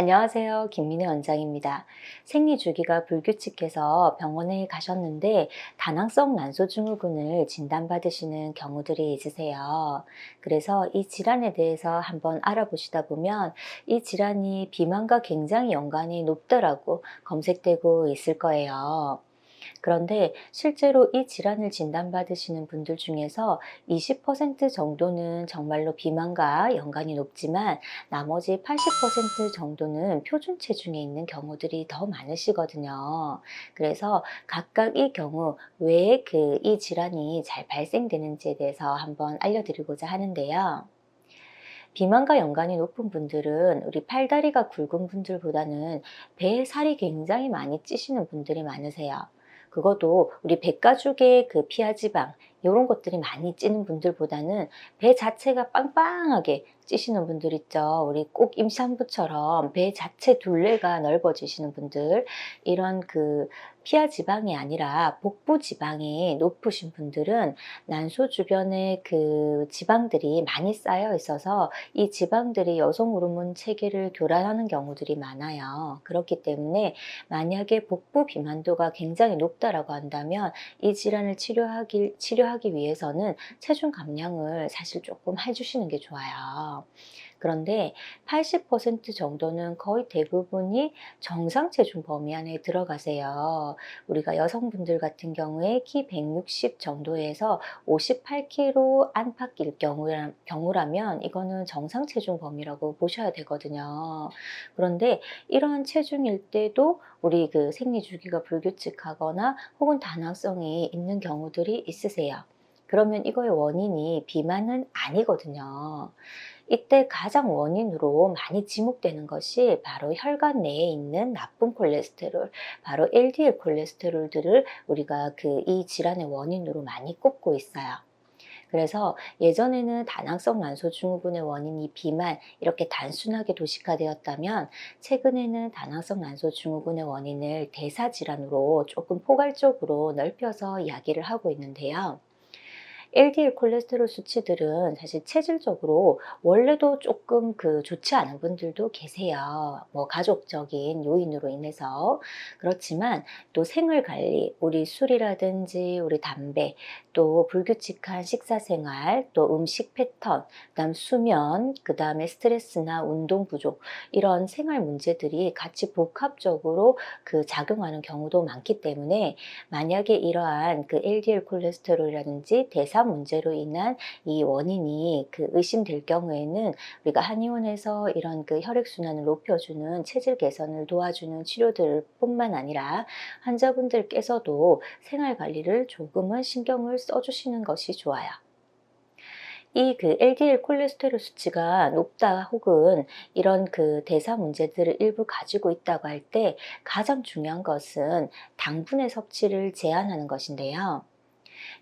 안녕하세요. 김민혜 원장입니다. 생리 주기가 불규칙해서 병원에 가셨는데 다낭성 난소증후군을 진단받으시는 경우들이 있으세요. 그래서 이 질환에 대해서 한번 알아보시다 보면 이 질환이 비만과 굉장히 연관이 높더라고 검색되고 있을 거예요. 그런데 실제로 이 질환을 진단받으시는 분들 중에서 20% 정도는 정말로 비만과 연관이 높지만 나머지 80% 정도는 표준 체중에 있는 경우들이 더 많으시거든요. 그래서 각각 이 경우 왜 그 이 질환이 잘 발생되는지에 대해서 한번 알려드리고자 하는데요. 비만과 연관이 높은 분들은 우리 팔다리가 굵은 분들보다는 배에 살이 굉장히 많이 찌시는 분들이 많으세요. 그것도 우리 백가죽의 그 피하지방 이런 것들이 많이 찌는 분들보다는 배 자체가 빵빵하게 찌시는 분들 있죠. 우리 꼭 임산부처럼 배 자체 둘레가 넓어지시는 분들 이런 그 피하 지방이 아니라 복부 지방이 높으신 분들은 난소 주변에 그 지방들이 많이 쌓여 있어서 이 지방들이 여성 호르몬 체계를 교란하는 경우들이 많아요. 그렇기 때문에 만약에 복부 비만도가 굉장히 높다라고 한다면 이 질환을 치료하기 치료 치료하기 위해서는 체중 감량을 사실 조금 해주시는 게 좋아요. 그런데 80% 정도는 거의 대부분이 정상 체중 범위 안에 들어가세요. 우리가 여성분들 같은 경우에 키 160 정도에서 58kg 안팎일 경우라, 경우라면 이거는 정상 체중 범위라고 보셔야 되거든요. 그런데 이러한 체중일 때도 우리 그 생리 주기가 불규칙하거나 혹은 다낭성이 있는 경우들이 있으세요. 그러면 이거의 원인이 비만은 아니거든요. 이때 가장 원인으로 많이 지목되는 것이 바로 혈관 내에 있는 나쁜 콜레스테롤, 바로 LDL 콜레스테롤들을 우리가 그 이 질환의 원인으로 많이 꼽고 있어요. 그래서 예전에는 다낭성 난소 증후군의 원인이 비만 이렇게 단순하게 도식화되었다면 최근에는 다낭성 난소 증후군의 원인을 대사 질환으로 조금 포괄적으로 넓혀서 이야기를 하고 있는데요. LDL 콜레스테롤 수치들은 사실 체질적으로 원래도 조금 그 좋지 않은 분들도 계세요. 뭐 가족적인 요인으로 인해서. 그렇지만 또 생활 관리, 우리 술이라든지 우리 담배, 또 불규칙한 식사 생활, 또 음식 패턴, 그다음 수면, 그다음에 스트레스나 운동 부족 이런 생활 문제들이 같이 복합적으로 그 작용하는 경우도 많기 때문에 만약에 이러한 그 LDL 콜레스테롤이라든지 대사 대사 문제로 인한 이 원인이 그 의심될 경우에는 우리가 한의원에서 이런 그 혈액순환을 높여주는 체질 개선을 도와주는 치료들 뿐만 아니라 환자분들께서도 생활 관리를 조금은 신경을 써주시는 것이 좋아요. 이그 LDL 콜레스테롤 수치가 높다 혹은 이런 그 대사 문제들을 일부 가지고 있다고 할 때 가장 중요한 것은 당분의 섭취를 제한하는 것인데요.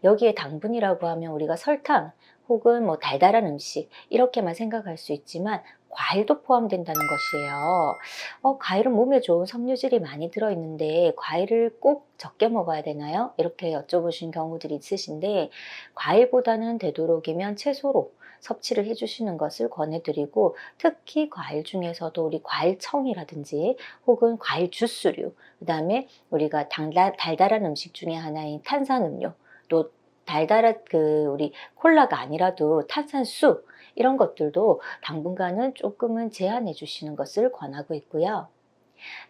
여기에 당분이라고 하면 우리가 설탕 혹은 뭐 달달한 음식 이렇게만 생각할 수 있지만 과일도 포함된다는 것이에요. 어, 과일은 몸에 좋은 섬유질이 많이 들어있는데 과일을 꼭 적게 먹어야 되나요? 이렇게 여쭤보신 경우들이 있으신데 과일보다는 되도록이면 채소로 섭취를 해주시는 것을 권해드리고 특히 과일 중에서도 우리 과일청이라든지 혹은 과일 주스류 그 다음에 우리가 달달, 달달한 음식 중에 하나인 탄산음료 또 달달한 그 우리 콜라가 아니라도 탄산수 이런 것들도 당분간은 조금은 제한해 주시는 것을 권하고 있고요.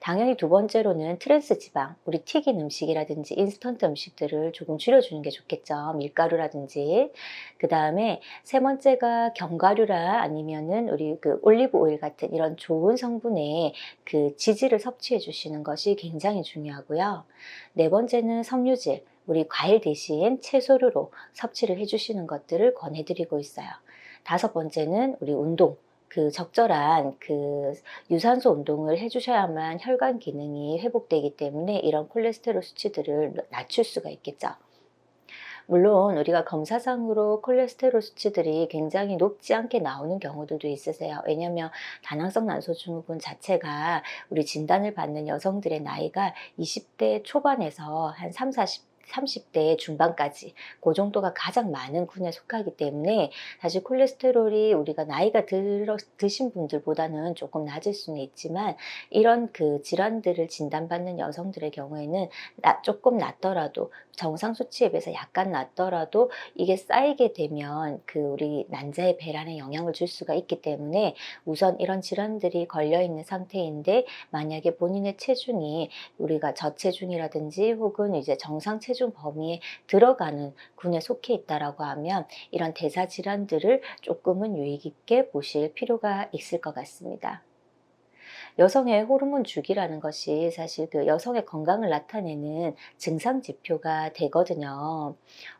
당연히 두 번째로는 트랜스 지방, 우리 튀긴 음식이라든지 인스턴트 음식들을 조금 줄여주는 게 좋겠죠. 밀가루라든지. 그 다음에 세 번째가 견과류라 아니면은 우리 그 올리브 오일 같은 이런 좋은 성분의 그 지질을 섭취해 주시는 것이 굉장히 중요하고요. 네 번째는 섬유질. 우리 과일 대신 채소류로 섭취를 해주시는 것들을 권해드리고 있어요. 다섯 번째는 우리 운동. 그 적절한 그 유산소 운동을 해주셔야만 혈관 기능이 회복되기 때문에 이런 콜레스테롤 수치들을 낮출 수가 있겠죠. 물론 우리가 검사상으로 콜레스테롤 수치들이 굉장히 높지 않게 나오는 경우들도 있으세요. 왜냐하면 다낭성 난소증후군 자체가 우리 진단을 받는 여성들의 나이가 20대 초반에서 한 3, 40 30대 중반까지 그 정도가 가장 많은 군에 속하기 때문에 사실 콜레스테롤이 우리가 나이가 들어, 드신 분들보다는 조금 낮을 수는 있지만 이런 그 질환들을 진단받는 여성들의 경우에는 나, 조금 낮더라도 정상 수치에 비해서 약간 낮더라도 이게 쌓이게 되면 그 우리 난자의 배란에 영향을 줄 수가 있기 때문에 우선 이런 질환들이 걸려 있는 상태인데 만약에 본인의 체중이 우리가 저체중이라든지 혹은 이제 정상 체중 범위에 들어가는 군에 속해 있다라고 하면 이런 대사 질환들을 조금은 유의 깊게 보실 필요가 있을 것 같습니다. 여성의 호르몬 주기라는 것이 사실 그 여성의 건강을 나타내는 증상 지표가 되거든요.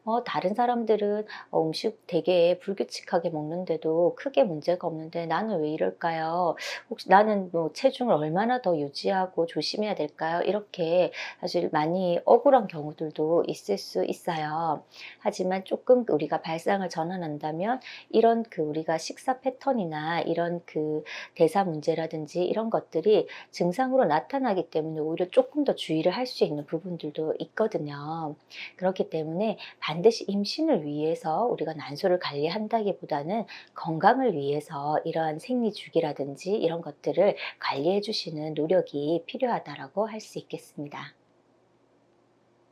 어, 다른 사람들은 어, 음식 되게 불규칙하게 먹는데도 크게 문제가 없는데 나는 왜 이럴까요? 혹시 나는 뭐 체중을 얼마나 더 유지하고 조심해야 될까요? 이렇게 사실 많이 억울한 경우들도 있을 수 있어요. 하지만 조금 우리가 발상을 전환한다면 이런 그 우리가 식사 패턴이나 이런 그 대사 문제라든지 이런 것들이 증상으로 나타나기 때문에 오히려 조금 더 주의를 할 수 있는 부분들도 있거든요. 그렇기 때문에 반드시 임신을 위해서 우리가 난소를 관리한다기보다는 건강을 위해서 이러한 생리 주기라든지 이런 것들을 관리해 주시는 노력이 필요하다라고 할 수 있겠습니다.